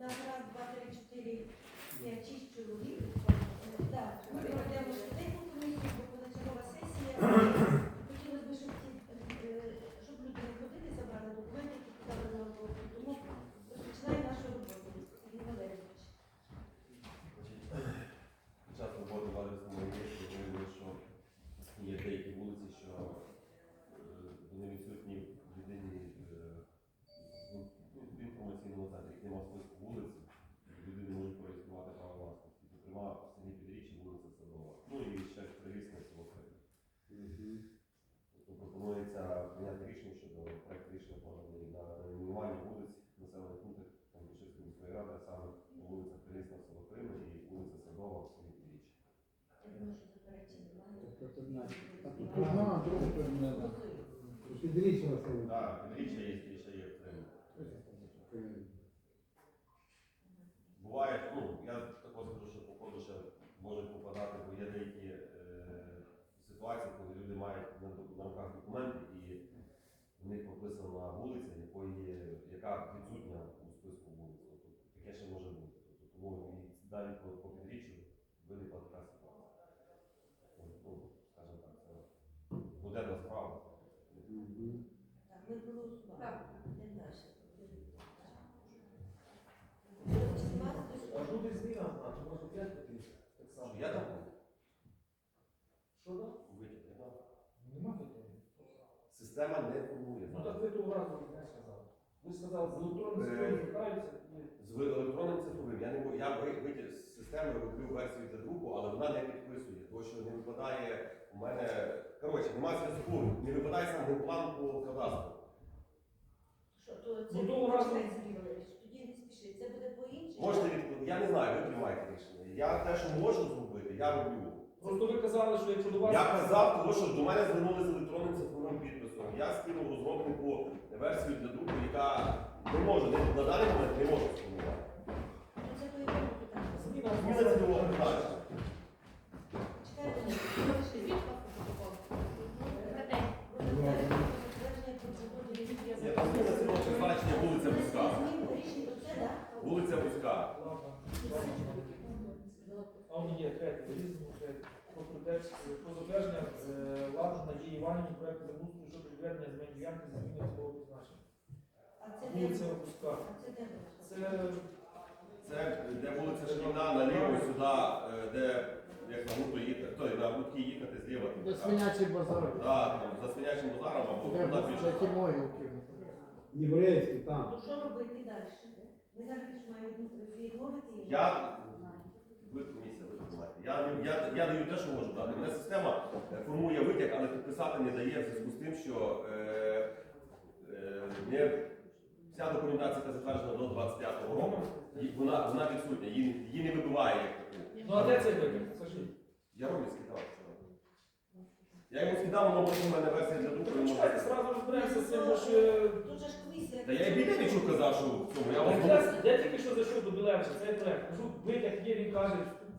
Нас раз, два, три, чотири, п'ять, шість чоловік. Так, ми проведемо швиденьку комісію, бо позачергова сесія. Хотілося б, щоб ці, е, щоб люди не ходили, забрали документи, які подали на роботу. Тому розпочинаємо нашу роботу. Сергій Валерійович. Під час роботи в адресному реєстрі виявили, що є деякі вулиці, що е, вони відсутні в єдиній е, ну, в інформаційному центрі, як нема списку вулиць, люди не можуть проєктувати право власності. Зокрема, в селі Підріччя вулиця Садова. Ну і ще Привісне село Крим. Тобто пропонується прийняти рішення щодо проекту рішення поданий на найменування вулиць населених пунктів Кам'янчинської міської ради, а саме вулиця Привісна село Крим і вулиця Садова в селі Підріччя. Я думаю, що заперечень немає. Тобто одна. А тут одна, а друга перемена. Підрічила село. Так, Підріччя є і ще є в Криму. Буває, ну, я також скажу, що походу ще можуть попадати, бо є деякі е, ситуації, коли люди мають на, на руках документи і в них прописана вулиця, якої, яка відсутня у списку вулиць. Тобто, таке ще може бути. Тобто, тому і далі по, по підріччю виникла така ситуація. Ну, скажімо так, це буденна справа. Так, ми проголосували. Так. Йдемо далі. А буде зміна, а то може п'ять потрібно. Так само. Що я там був? Що там? Витяг, я там. Нема питання. Система не формує. Ну так ви того разу не сказали. Ви сказали, з електронним Е. системою З електронним цифровим. Я не можу- я ви- витяг з системи роблю версію для друку, але вона не підписує, тому що не випадає у мене. Коротше, немає зв'язку, не випадає сам генплан по кадастру. Що, то це Ну, Почекай, Сергій Валерійович, тоді не спіши. Це буде по-іншому. Можете відкликати, я не знаю, ви приймаєте рішення. Я те, що можу зробити, я роблю. Просто ви казали, що якщо до вас Я казав, тому що до мене звернули з електронним цифровим підписом. Я скинув розробнику версію для друку, яка не може, не- на даний момент не може сформувати. Це зміна. Я там цільового призначення вулиця Вузька. А у є третє, різному третє. Про затвердження е, влади Надії Іванівні проекту землеустрою щодо відведення земельної ділянки з зміною свого призначення. Вулиця Опуска. Це Це де вулиця Шкільна, наліво сюди, е, де як на гурту їхати, то на гуртки їхати зліва. Де свинячий базар. Так, там, за свинячим базаром або туди більше. такі могилки. Єврейський там. Ну що робити далі? Ми зараз маємо відмовити. Я ви комісія ви. Я, я, я даю те, що можу дати. Мене система е, формує витяг, але підписати не дає в зв'язку з тим, що е, е, не вся документація, яка затверджена до 25-го року, і вона, вона відсутня, її, її не вибиває як таку. Ну а де цей витяг? Скажіть. Я роблю скидав вчора. Я йому скидав, воно потім у мене версія для друку. Ну, чекайте, зразу розберемося з цим, бо ж... е, Тут же ж комісія. Та я і біля нічого казав, що в цьому. Я вам Я, я тільки що зайшов до Білевича, цей проект. Кажу, витяг є, він каже,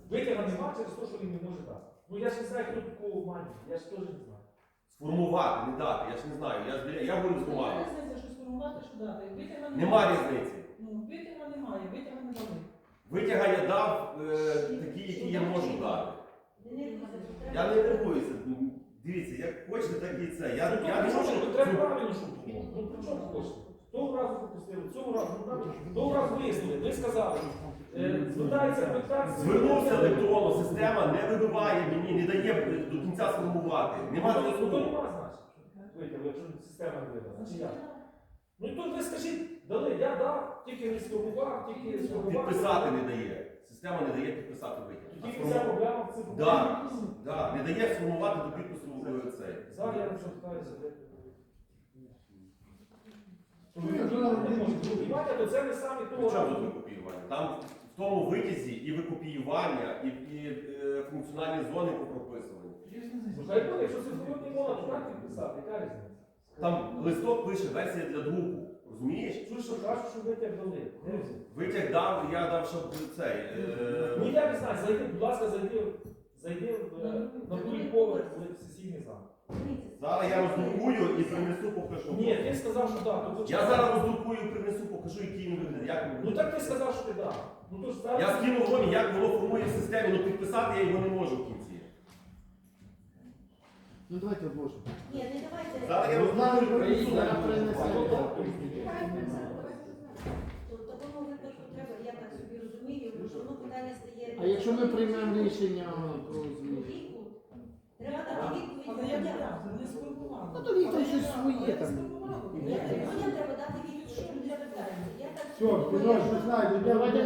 витяга нема через те, що він не може дати. Ну я ж не знаю, хто такого обманює, я ж теж не знаю. сформувати, не дати, я ж не знаю. Я, ж біля- я говорю з Немає різниці, що сформувати, що дати. Витяга Нема різниці. Ну, витяга немає, витяга не дали. Витяга я дав е, такі, які я можу дати. Я не нервуюся. Ну, Дивіться, як хочете, так і це. Я, Ну, я не можу. чому? Треба правильно шутку. Ну при чому хочете? Того разу пропустили, цього разу, ну, правильно. того разу вияснили, ви сказали. Звернувся електронно, система не вибиває мені, не дає до кінця сформувати. Нема Ну, то нема значення. Витяг, якщо система не видала. Чи як? Ну і тут ви скажіть, дали, я дав, тільки не сформував, тільки сформував. Підписати не дає. Система не дає підписати витяг. Тільки вся проблема в цих Да. Да, не дає сформувати до підпису е, цей. Зараз я вже питаюся, де. Ну, я вже не можу. Викопіювання, то це не саме того чому тут разу. викопіювання? Там тому витязі і викопіювання, і, і е, функціональні зони прописані. Ну, Хай якщо це сьогодні можна, то так підписати, яка різниця? Там листок пише версія для друку. Розумієш? Чуєш, що кажуть, що витяг дали. Витяг дав, я дав, щоб цей. Ну Е, я не знаю, зайди, будь ласка, зайди, зайди в, е, на другий поверх в сесійний зал. Зараз я роздрукую і принесу, покажу. Ні, ти сказав, що так. то Я зараз роздрукую, принесу, покажу, який він виглядає. Як він Ну виглядає. так ти сказав, що ти так. Ну то ж зараз. Я скину Ромі, як воно формує в системі, ну підписати я його не можу в кінці. Ну давайте одложимо. Ні, не давайте. Зараз я роздрукую, принесу. зараз принесе. То в такому випадку треба, я так собі розумію, що воно питання стає. А якщо ми приймемо рішення про зміну? Віку, Треба дати відповідь не людям. не. Ну, то він там щось своє там. Людям треба дати відповідь, що люди питають. Я так Все, думаю, підеш, що- не знаю, давайте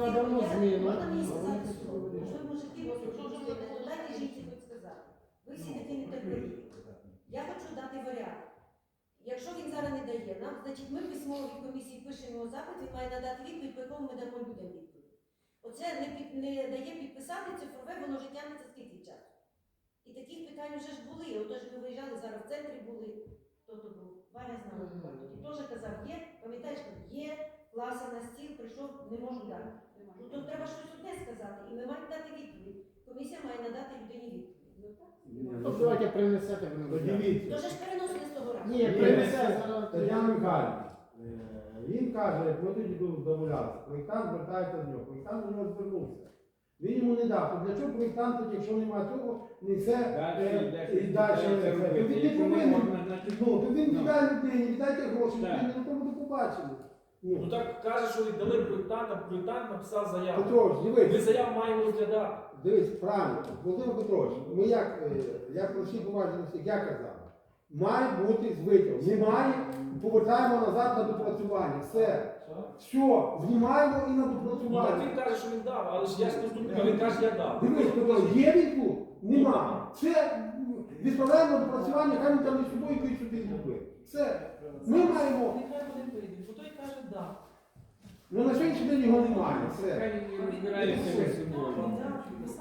ми давно зміну. Можна мені сказати слово? Що ви можете? Дайте жінці хоч сказати. Ви всі такі нетерпеливі. Я хочу дати варіант. Якщо він зараз не дає нам, значить ми письмово від комісії пишемо його запит, він має надати відповідь, по якому ми дамо людям відповідь. Оце не, під, не дає підписати цифрове, воно вже тягнеться скільки часу. І таких питань вже ж були. Отож ми виїжджали, зараз в центрі були. Хто то був? Ваня з нами була. Тоді теж казав, є, пам'ятаєш, є, класа на стіл, прийшов, не можу дати. Ну то треба щось одне сказати, і ми маємо дати відповідь. Комісія має надати людині відповідь. Ну так. Ну давайте принесете ви То дивіться. То ж переносили з того разу. Ні, принесе. Тетяна Михайлівна, він каже, як ми тоді домовлялися, проєктант звертається до нього, проєктант до нього звернувся. Він йому не дав. То для чого проєктант, якщо немає цього, несе е, і далі. То він не повинен. Ну, то він віддає людині, віддайте гроші, людині, на тому до побачення. Ну так каже, що віддали проєктанта, проєктант написав заяву. Петрович, дивись. Ми заяву маємо розглядати. дивись, правильно, Володимир Петрович, ми як, е, як про всі поважні всіх, я казав, має бути з витягом. Немає, повертаємо назад на допрацювання. Все. Все, знімаємо і на Ну так він каже, що він дав, але ж я ж не він каже, я дав. Дивись, Петрович, є він тут? Нема. Це м, відправляємо на допрацювання, хай він там не собою якийсь собі зробив. Все. Ми маємо, Нехай вони прийдуть, бо той каже да. ну на сьогоднішній день його немає. Все.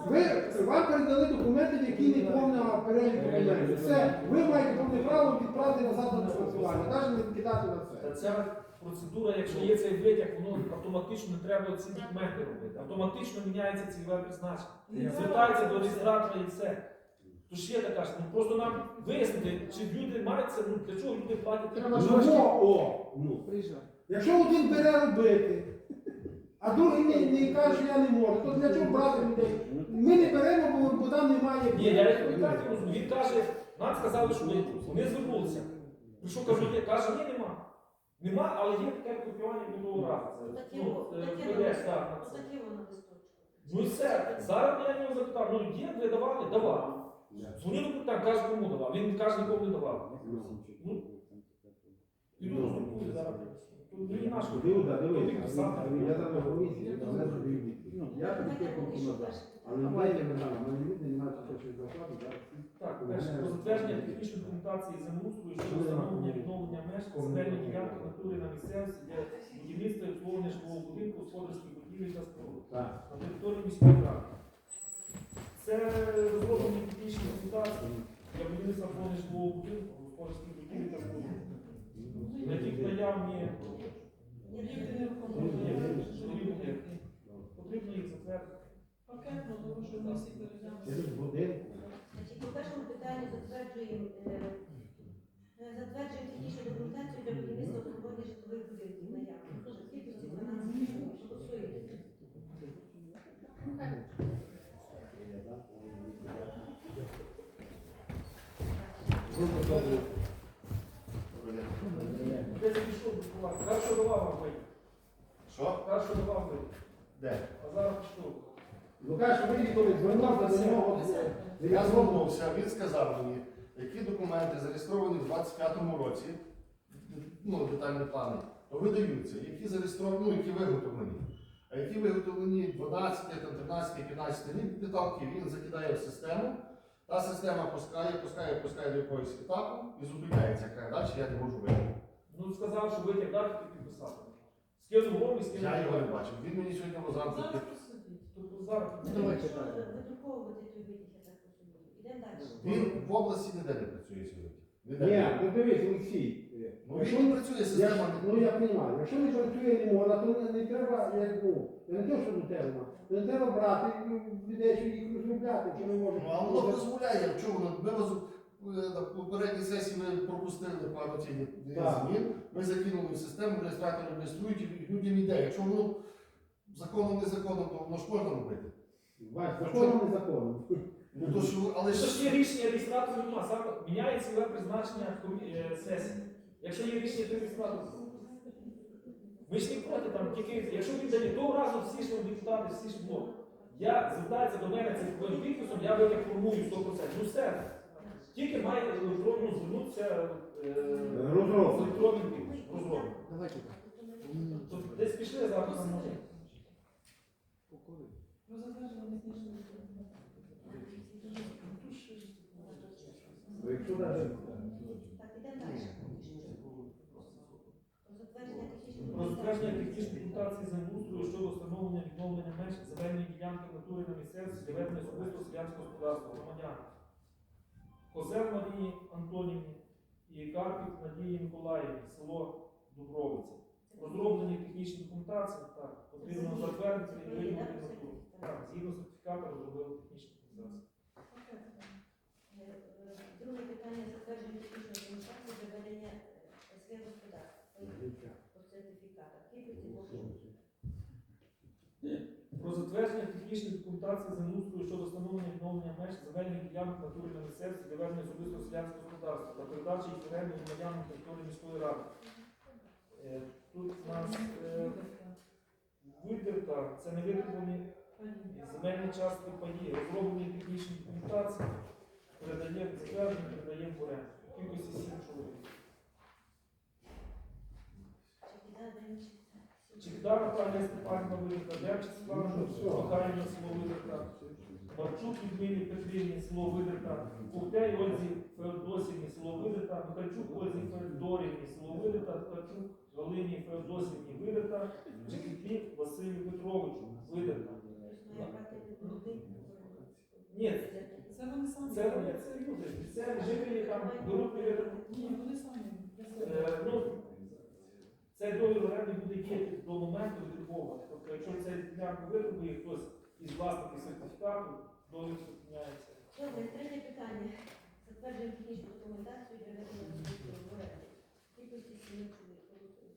Ви вам передали документи, в які не повна перелік документів. Все, ви маєте повне право відправити назад на допрацювання, навіть не кидати на Та це. Процедура, якщо є цей витяг, воно автоматично не треба ці документи робити. Автоматично міняється цільове призначення. Звертається до реєстратора і все. То ж є така ж, ну просто нам вияснити, чи люди мають це, ну для чого люди платять. Треба такі. Ну, о, ну. Якщо один бере робити, а другий не, не каже, що я не можу, то для чого брати людей? Ми не беремо, бо, бо там немає. Ні, я як не розумію. Він каже, нам сказали, що ми не звернулися. Прийшов, кажу, є. Каже, ні, нема. Нема, але є таке копіювання минулого разу. Це, Таке Ну, воно, е, таке так, на це. таке воно. Ну і все. Зараз я нього запитав, ну є, ви давали? Давали. Дзвонив там, каже, кому давав. Він каже, нікому не давав. Ну, зараз. Наш я там на комісії, я не тобі відповідь. Я тобі тільки назад. Але не дайте мене, мене люди не мають хочуть зарплати. Так, перше, про затвердження технічної документації землеустрою щодо встановлення відновлення меж земельної ділянки на місцевості для будівництва і обслуговування житлового будинку, господарських будівель та споруд на території міської ради. Це розроблені технічні документації для будівництва обслуговування житлового будинку, господарських будівель та споруд. На яких наявні. Потрібно їх затвердити. Пакетно, тому що ми всі перейдемо. по першому питанню затверджуємо, е, технічну документацію для будівництва обслуговування житлових будинків. Теж кількості 12 мільйонів. Голосуємо. Де це пішов друкувати? Першого давав вам вийти. Що? Першого давав вийти. Де? А зараз пішов. Ну каже, що ви коли звернувся до нього. Я звернувся, він сказав мені, які документи зареєстровані в 25-му році, ну, детальні плани, видаються, які зареєстровані, ну, які виготовлені. А які виготовлені 12, 13, 15 рік деталки, він закидає в систему, та система пускає, пускає, пускає до якогось етапу і зупиняється. Каже, далі я не можу вийти. Ну, сказав, що витяг дати, ти підписати. Скинув вам і скинув. Я його не бачив. Він мені сьогодні зранку. Зараз посидіть. Тобто зараз. Давайте Що так. видруковувати той витяг, я так розумію. Ідемо далі. Він в області ніде не працює сьогодні. Ніде. Ні, ну дивись, Олексій. Ну, Якщо він не працює, Я, система ж- не ну я розумію, якщо не працює не можна, то не, не треба, як ну, не те, що не треба, не треба брати ну, людей, що їх розробляти, якщо не можна. Ну, а воно дозволяє, в чому воно? Ми роз... е, на попередній сесії ми пропустили пару цих Так. змін. Ми закинули в систему, реєстратори реєструють і людям йде. Якщо воно законом незаконно, то воно ж можна робити. Бач, законом не законом. Ну то що, але Але ж ж є рішення реєстратора нема, саме міняє ціле призначення комі- е, сесії. Якщо є рішення, то реєстратор. Ми ж не проти там тільки, якщо він дає того разу всі ж депутати, всі ж блок. Я звертається до мене цим своїм підписом, я виформую 100%. Ну все. Тільки має електронну звернутися е, Розробка. електронним підписом. Розробка. Давайте так. Тут Десь пішли на може. Про затвердження технічної Бо Якщо навіть Так, ідемо далі. Про затвердження технічної документації. землеустрою щодо встановлення відновлення меж земельної ділянки в натурі на місцевості для ведення особистого селянського господарства громадян. Козел Марії Антонівні і Карпік Надії Миколаївні, село Дубровиця. Розроблені технічні документації, так, потрібно затвердити і виявити натуру. Так, згідно сертифіката розробили технічні документації. Е, е, Друге питання затвердження технічної документації для ведення е, сфер господарства. По сертифікатах. Кількості штук. Про затвердження технічної документації землеустрою щодо встановлення відновлення меж земельних ділянок в натурі на місцевості для ведення особистого селянського господарства та передачі їх оренду громадянам території міської ради. Е, Тут у нас е, видерка, це невитребувані земельні частки паї, розроблені технічні документації, передаємо затвердження, передаємо в оренду. Кількості сім чоловік. Чигдар Наталія Степанівна Ну, що? Михайлівна село Видерка, Марчук Людмилі Петрівні село Видерка, Ковтей Ользі Феодосівні село Видерка, Михальчук Ользі Феодорівні Соловидерка, Ткачук Галині Феодосівні Видерка, Жикітлік Василю Петровичу людей? Ні, вони самі. це вони, це люди, це жителі там перед- Ні, вони самі. Е, ну, Цей договір оренди буде діяти до моменту відраховування. Тобто, якщо цей ділянку витребує хтось із власників сертифікату, договір зупиняється. Добре, третє питання. Затверджуємо технічну документацію для оренди. Кількості сім чоловік. Голосуємо.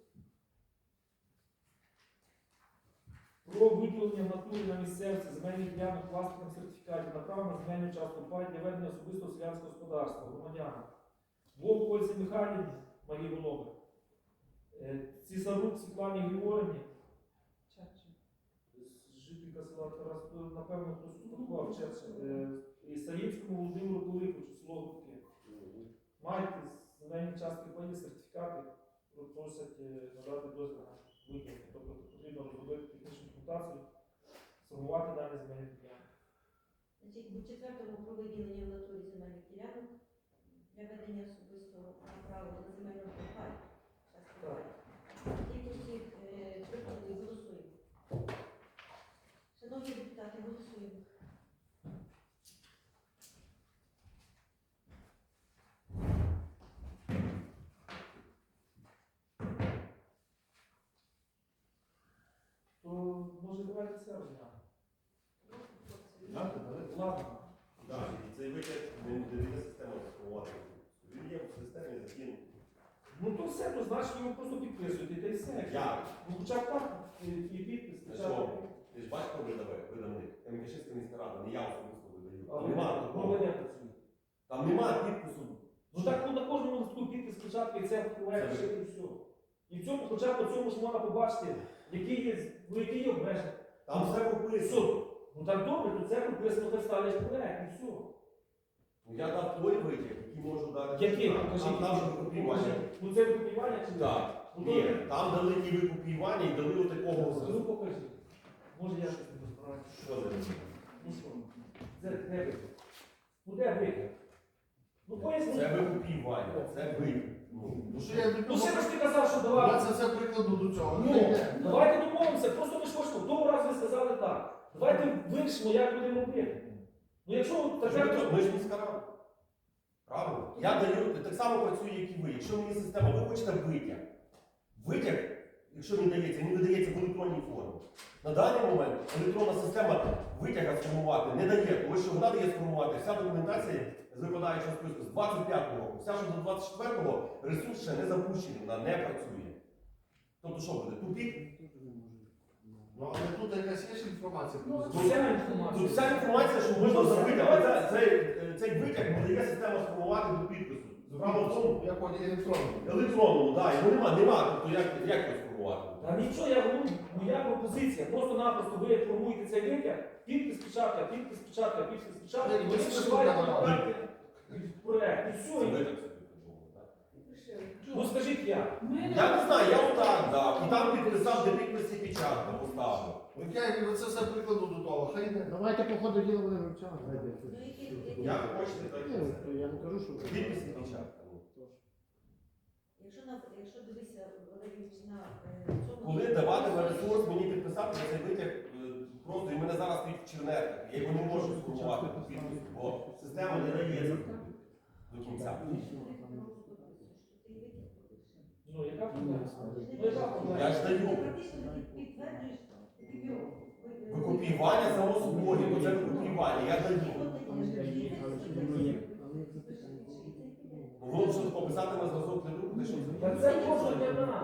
Про виділення в натурі на місцевці земельних ділянок власникам сертифікатів на право на земельну частку пай для ведення особистого селянського господарства громадянам. Вовк Ользі Михайлівні, Марії Волоби, Цізарук Світлані Григорівні, Чачі. жителька села Тарас, напевно, хтось успадкував Черча, е, і Саївському Володимиру Пилиповичу, село Гудки. Мають земельні частки паї, сертифікати, просять е, надати дозвіл на виділення. Тобто потрібно розробити технічну сформувати дані земельних ділянок. Значить, у четвертому про виділення в натурі земельних ділянок для ведення особистого права на земельну пай. Тільки е, прикладів голосуємо. Шановні депутати, голосуємо. То може давайте це розглянемо. Дали. Так, і цей витяг не дає система сформувати. Він є в системі, закинув. Ну то все, то значить його просто підписуєте, та й все. Як? Ну хоча б так, і, і підпис, Та хоча б. що? Ти ж батько видавив, видавник. Кам'янкашистська міська рада, не я особисто видаю. Там нема такого. ви? Там нема підпису. Ну так ну, на кожному листку підпис спочатку і це впливає Це і все. І в цьому, хоча б по цьому ж можна побачити, які є, ну, які є обмеження. Там все прописано. Ну так добре, то це прописано, хай ставлять проект і все. Ну, Я дав той витяг, який можу дати. Який? Там Покажіть. там же викупівання. Ну це викупівання чи? Так. Ну, Ні, добре. там дали ті викупівання і дали отакого. Ну покажи. Може я щось не розбираюся. Що за Ну що? Де, де ви? Ну де ви? Ну поясніть. Це викупівання, це ви. Ну, Ну що я Ну ще раз ти казав, що Я давай. це все прикладу до цього. Ну, Не давайте домовимося, просто ми ж хочемо. Того разу ви сказали так. Давайте вирішимо, як будемо робити. Ну якщо таке, тут? Ми ж міська рада. Правильно? Я даю, так само працюю, як і ви. Якщо мені система, ви хочете витяг. Витяг, якщо він дається, він видається в електронній формі. На даний момент електронна система витяга сформувати не дає, тому що вона дає сформувати вся документація з випадаючого списку з 25-го року. Вся що до 24-го ресурс ще не запущений, вона не працює. Тобто що буде? Тупік? Ну, але тут якась є ж інформація. Ну, Тут- вся інформація. Тут вся інформація, що можна зробити, але це- цей, е, цей витяг не дає система сформувати до підпису. Справа в тому, Я понял електронно. електронному, так, його нема, нема. Тобто як, як його сформувати? Та нічого, я говорю, моя пропозиція. Просто-напросто ви формуєте цей витяг, підпис печатка, підпис печатка, підпис печатка, і ви Підпис вишиваєте печатка. контакти проект. І Це все. ви І- так собі придумали, так? Ну скажіть як? Ми Я не знаю, я отак підписав, де підпис і печатка поставив. От я якби це все прикладу до того, хай йде. Давайте по ходу діла будемо вивчати. Ну, Як хочете, так і. Я не кажу, що Підпис і печатка. Якщо на якщо дивися Валерійович, на е, цьому Коли даватиме ресурс мені підписати на цей витяг, е, просто і мене зараз стоїть в чернетках. Я його не можу сформувати бо система не дає до кінця. Ну яка проблема? Ну яка проблема? Я ж даю. Практично ти підтверджуєш тобі. Викопіювання само собою, бо це викопіювання, я даю. Ну, воно що пописати на зразок для друку, ти що Та це просто для нас.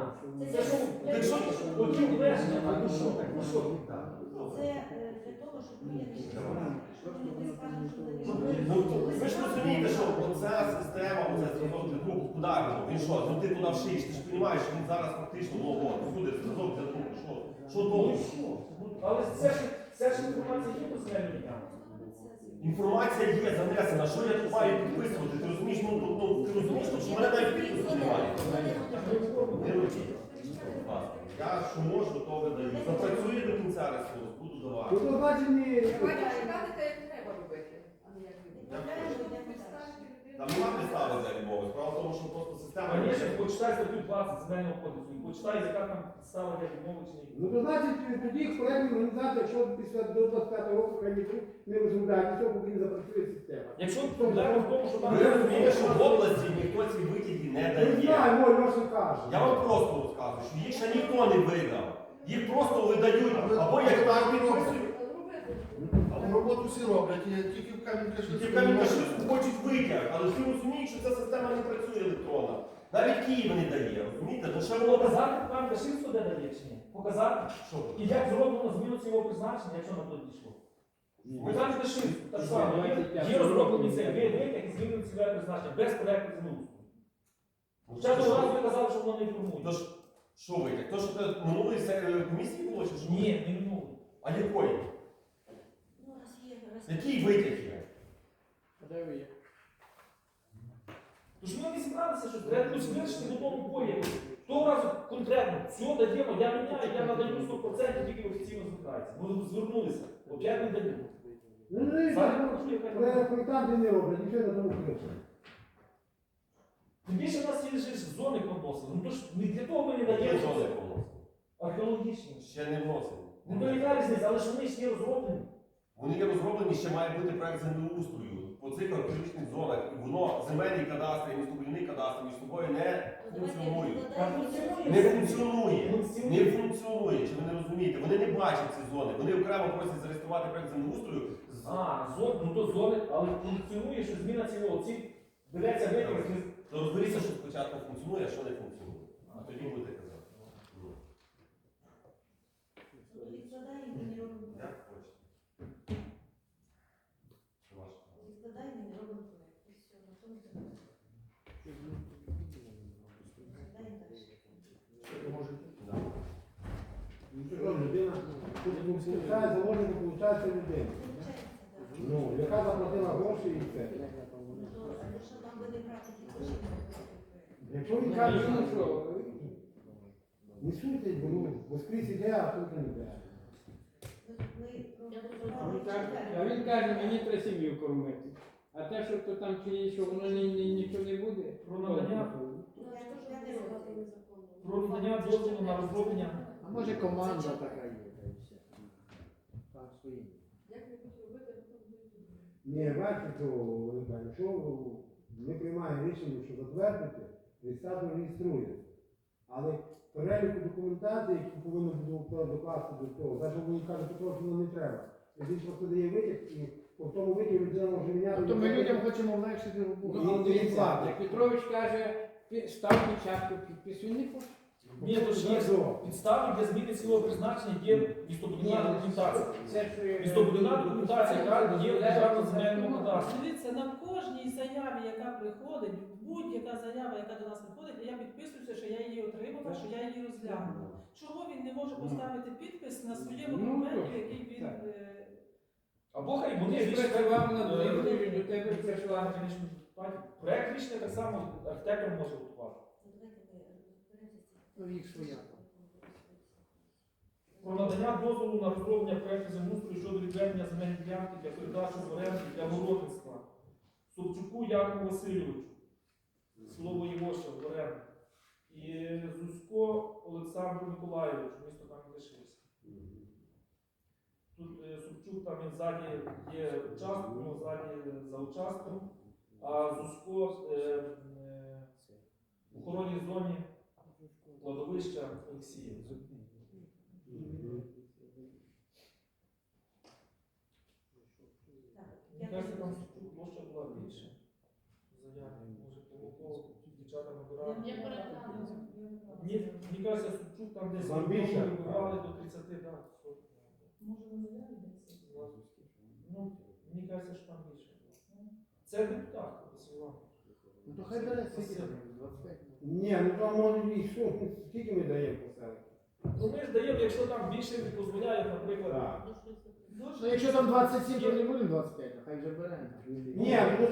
Це що, якщо оті обмеження, а ну що, ну що? Це е, для того, щоб ми не ви ж розумієте, що оця система, для друку, куди він? Що, ну ти туди вшиш, ти ж розумієш, що він зараз фактично, буде зразок для друку, що? Довго? Але це ж інформація є по земельній ділянці. Інформація є занесена, що я тут маю підписувати, ти розумієш, ну, ну, ти розумієш, що мене навіть підпису немає. Не робіть. Я що можу, то видаю. Запрацює до кінця ресурс, буду давати. Тут означені Давайте чекати, те, як треба робити, а не як. Там нема підстави для любого. Справа в тому, що просто система. Конечно, почитай статтю 20 земельного кодексу, і почитай, яка там підстава для відмови чи ні. Ну, то значить, тоді проєктна організація, якщо після до 25 року ніхто не розробляє цього, поки не запрацює система. Якщо проблема в тому, що там Ви розумієте, що в області ніхто ці витяги не Не дає. знаю, мой Леша каже. Я вам просто розказую, що їх ще ніхто не видав. Їх просто видають, або як так підписують. А роботу всі роблять, і тільки в камінь хочуть витяг, але всі розуміють, що ця система не працює електронна. Навіть Київ не дає, розумієте? Ну ще воно Показати там Дашинство де дає чи ні? Показати. що? І як зроблено зміну цього призначення, якщо на то дійшло. Показати Дашинство. Так само, є- є розроблені цей ви- витяг і змінили цільове призначення без проекту землеустрою. Ну, того що? разу ви казали, що воно не формує. Що витяг? То, що це минулої се- комісії було, чи що? Ні, не минуло. А якої? Ну, раз є, раз Який витяг є? Тож ми зібралися, що треба якось вирішити в одному полі. Того разу конкретно, все даємо, я міняю, я надаю 100% тільки офіційно звертається. Ми звернулися, опять не даємо. Ну, ну, і Зараз так, можливо, яка про- проблема. проєктанти не роблять, нічого на тому. Тим більше в нас є ж зони коносили. Ну то ж не для того ми не Є даємо зони поносили. Археологічні. Ще не вносили. Ну то яка різниця, але ж вони ж є розроблені. Вони є розроблені, ще має бути проект землеустрою по цих археологічних зонах. І воно земельний кадастр і містобудівний кадастр між собою не функціонують. Функціонує. Не функціонує. Не функціонує, чи ви не розумієте? Вони не бачать ці зони. Вони окремо просять зареєструвати проект землеустрою. з- А, зон, ну то зони, але функціонує, що зміна цього. Ці береться з- То розберіться, що спочатку функціонує, а що не функціонує. А тоді будете казати. Ну, Відкладаємо і не робимо Як проект. хочете. Це ваше право. Відкладаємо і не робимо проект. І все, на тому закінчимо. Відкладаємо далі. Да. Ну, що ж, людина, тут получає заложник, получається людина. Ну, яка заплатила гроші і все. Що? Якщо він каже, ну що, не суйтесь, бо ну, бо скрізь іде, а тут не йде. Ну, так, А він каже, мені треба сім'ю кормити. А те, що то там чи є, що воно ні, ні, нічого не буде. Про надання. Про надання дозволу на розроблення. А може команда така є, та й все. Там стоїть. Як ви будете робити, то будете. Ні, бачите, то, Олега, якщо ми приймаємо рішення, що затвердити, реєстратор реєструє. Але переліку документації, які повинно було докласти до цього, навіть каже, Петро, що воно не треба. Він просто дає витяг і по тому витягу людина може міняти. Тобто ми людям хочемо облегшити роботу. Ну, Петрович каже, став печатку підпису, він не хоче. Ні, то ж є підстави для зміни цілого призначення, є містобудівна документація. Це е, Містобудівна документація, яка є в державному земельному кадастрі. Дивіться, на кожній заяві, яка приходить, будь-яка заява, яка до нас приходить, я підписуюся, що я її отримала, що я її розглянула. Чого він не може поставити підпис на своєму Ну, документі, який він. е, Або хай вони Ти рішення е. Проект рішення так само архітектор може готувати. Ну, цим. Ну, своя. Про надання дозволу на розроблення проекту землеустрою щодо відведення земельної ділянки для передачі в оренду для городництва. Собчуку Якову Васильовичу, село Воєвоша в оренду. І Зузько Олександру Миколаєвичу, місто там не лишився. Тут е, Собчук там він ззаді є участок, у нього ззаді за участком, а Зузько е, е, в охоронній зоні кладовища Олексія. Так, там площа була більше. Заяві, може, дівчата набирали. Ні, мені кажется, Собчук там десь Там більше. вибивали до 30, да. Може, на заяві десь. Ну, мені кажется, що там більше. Це депутат, Василь Іванович. Ну то хай бере скільки там, 25. Ні, ну там може і що, скільки ми даємо по? Ну ми ж даємо, якщо там більше не дозволяють, наприклад. Так. Ну якщо там 27, то не будемо 25, а хай вже бере. Ні, ну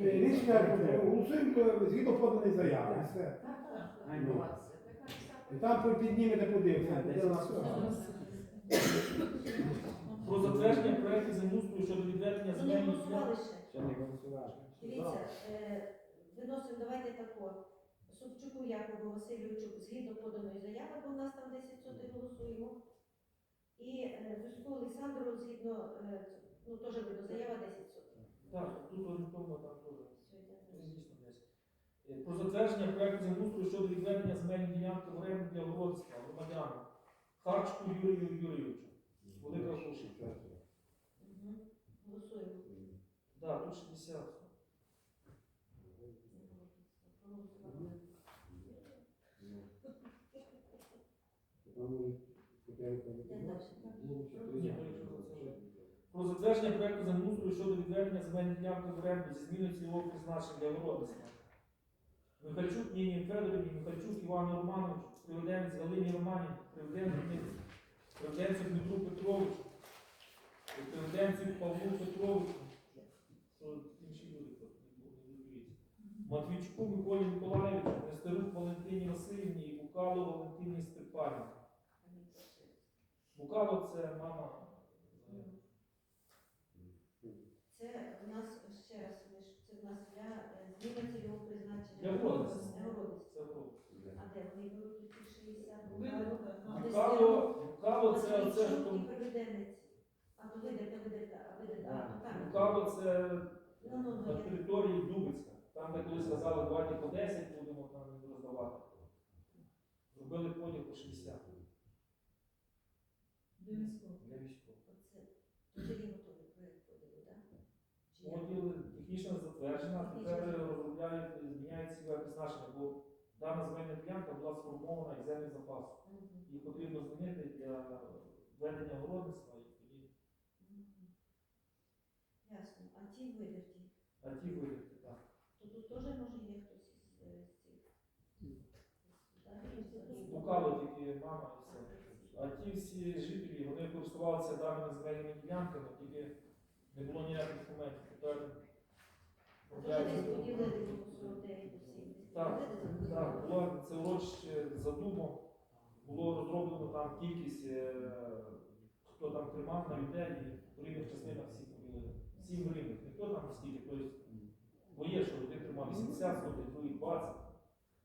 е, рішення голосуємо згідно поданої заяви. і все. Ну. І там піднімете все. Про затвердження проекту землеустрою щодо відведення не земельних голосували ще. Ще не голосували. Дивіться, е, виносимо, давайте тако. Собчуку Якову Васильовичу згідно поданої заяви, бо у нас там 10 сотих голосуємо. І е, Зузьку Олександру згідно, е, ну теж видно, заява 10 сотих. Так, тут орієнтовно там теж. Е, Про затвердження проекту землеустрою щодо відведення земельної ділянки в оренду для городництва громадянам. Харчку Юрію Юрійовичу. Велика Шушка. Голосуємо. Да, тут 60. Вже. Про затвердження проекту землеустрою щодо відведення земельної ділянки в оренду зі зміною цільового призначення для городництва. Михальчук Ніні Федорівні, Михальчук Івану Романовичу, Приведенець Галині Романі, Приведенець Приведенцю Дмитру Петровичу, Приведенцю Павлу Петровичу. Матвійчуку Миколі Миколаївичу, Нестерук Валентині Васильівні і Букало Валентині Степанівні. Букало це мама. Це у нас ще раз, це в нас для е, зміни цільового призначення. Для городництва. Це гроб. А де вони беруть ті 60? Видно. А, Букало, Букало це оце ж. Приведенець. А то видите, видите, а видите, а то там. Букало це Ну, ну, на ну, я- території Дубицька. Там, де колись сказали, давайте по 10 будемо там роздавати. Зробили поділ по 60 Для військових. для військових. Оце. Вже є готовий проєкт поділу, так? Чи як? Поділ технічно затверджена, тепер розробляють, зміняють цільове призначення, бо дана земельна ділянка була сформована із землі запасу. Мгм. Їх потрібно змінити для ведення городництва і тоді, Ясно. А ті видерті, а ті виведти, так. то тут теж може є хтось із е, цих? Букало тільки мама і все. А ті всі жителі, вони користувалися даними земельними ділянками, тільки не було ніяких документів. Так, було це урочище за дубом, було розроблено там кількість, е, хто там тримав на людей, і в рівних частинах всі поділили. Сім рівних, ніхто там стільки, тобто, бо є, що один тримав 80 сотень, другий 20,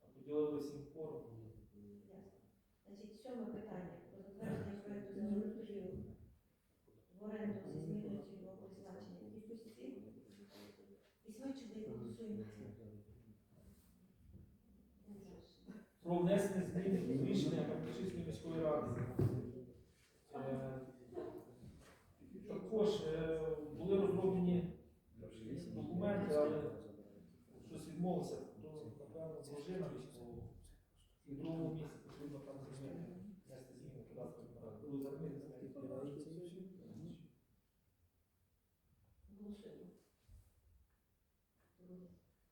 а поділили всім пору. Значить, сьоме питання про затвердження проекту землеустрою в оренду зі Також е, були розроблені документи, але щось відмовилося, то, напевно, дружина і в другому місці потрібно там змінити. Нести зміни податку на заміни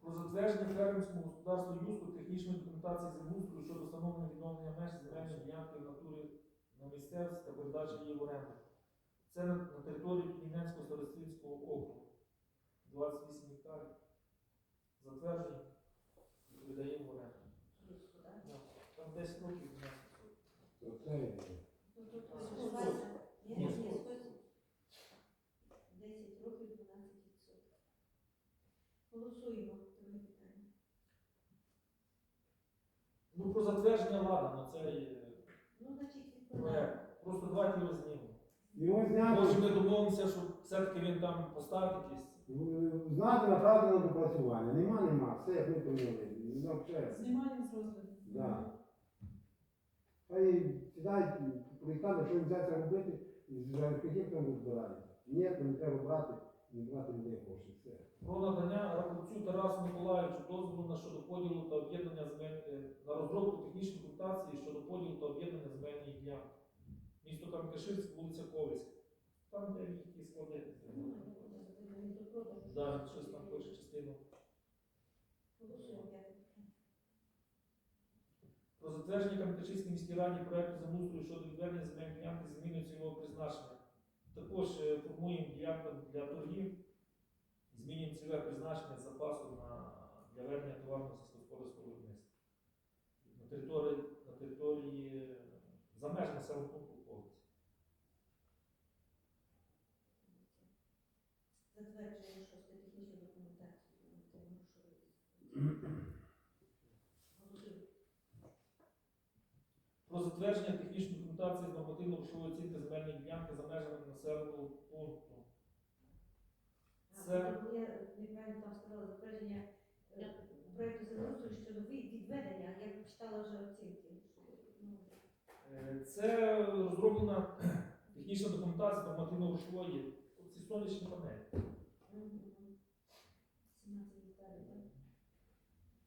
Про затвердження фермерського господарства юсту технічної документації землеустрою щодо встановлення відновлення меж земельної ділянки натури на місцевості та передачі її в оренду. Це на, на території Пнівненського старостинського округу. 28 гектарів. Затверджені, передаємо в оренду. Юску, так? Ну, Там 10 років 12 Оце Ну, тут А, сховайся. Ні, Ні, ні, сховайся. сховайся. 10 років 12%. Голосуємо. Друге питання. Ну, про затвердження ладно, це є Ну, значить, відповідає. проект. Просто давайте його знімемо. Його Може ми домовимося, щоб все-таки він там поставить якісь. в- знати направити на допрацювання. Нема, нема, все як ми прийняли. Ну, все. Знімаємо з розгляду. Да. Хай сідають проєктанти, що він взяться робити, з архітектором розбирають. Ні, то не треба брати, не брати людей кошти. Все. Про надання Раховцю Тарасу Миколаївичу дозволу на щодо поділу та об'єднання земель е, на розробку технічної документації щодо поділу та об'єднання земельних ділянок. Місто Кам'якаширськ, вулиця Ковицька. Там, де які склади. Він щось там пише частину. Про затвердження Кам'якаширській міській раді проекту землеустрою щодо відведення земельної ділянки з цільового призначення. Також е, формуємо ділянку для торгів, змінюємо цільове призначення запасу на, для ведення товарного сільськогосподарського виробництва. На території, на території е, за межами населеного пункту Ковиць. Затверджуємо шосте технічну документацію. Тому що Голосуємо. Про затвердження технічної документації з нормативно-грошової оцінки земельної ділянки за межами населеного пункту. Це- неправильно там сказала затвердження е, проекту землеустрою щодо відведення. Я читала вже оцінки. ну, Е, Це розроблена технічна документація з нормативно-грошової. Ці сонячні панелі. мгм, мгм. 17 гектарів, так?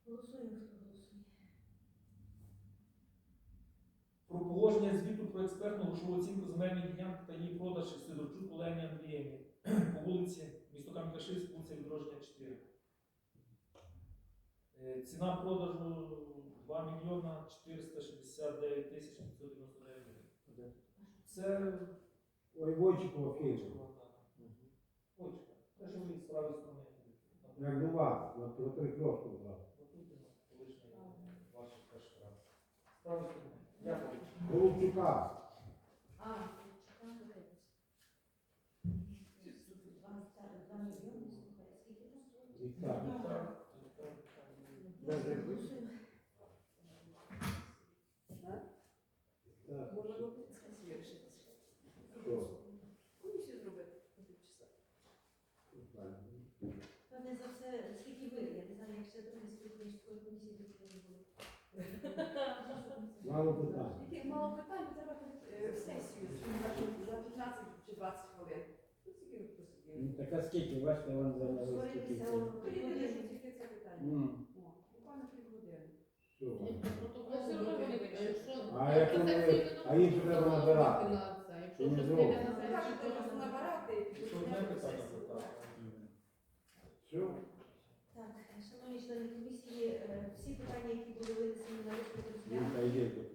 Голосуємо, хто голосує. Про положення звіту про експертну грошову оцінку земельної ділянки та її продаж Сидорчук Олені Андріївні по вулиці місто Кам'якаширськ, вулиця Відродження 4. Е, Ціна продажу 2 мільйона 469 тисяч 599 гривень. Це Ой, Войчикова фірма. Почка. Те, що ви з правої сторони. Як до на на перекрестку брав. Отут у нас колишня ваша перша правої сторони. Голубчука. А, чекаю дивись. Два гектари, два мільйони, слухай, скільки там стоїть? Гектар. Так, так, так. Голосуємо. Так, Можна робити сесію рішити. що? Комісію зробити по півчаса. Певне за все, скільки ви, я не знаю, як ще трохи спілкуєш такої комісії, до цього не було. Мало питань. Тільки мало питань, то треба е, сесію за 15 чи 20 хвилин. Ну, скільки ви посиділи? Ну, Так а скільки, бачите, вам зайняли скільки це? тільки це питання. М. О, Буквально півгодини. Ну, все вони вирішують. А як вони- а їм же треба набирати. Якщо Вони щось зроблять. прийде на Так, сесію, набирати. Що одне питання запитати? Що? Так, шановні члени комісії, е, всі питання, які були винесені на розгляд роботу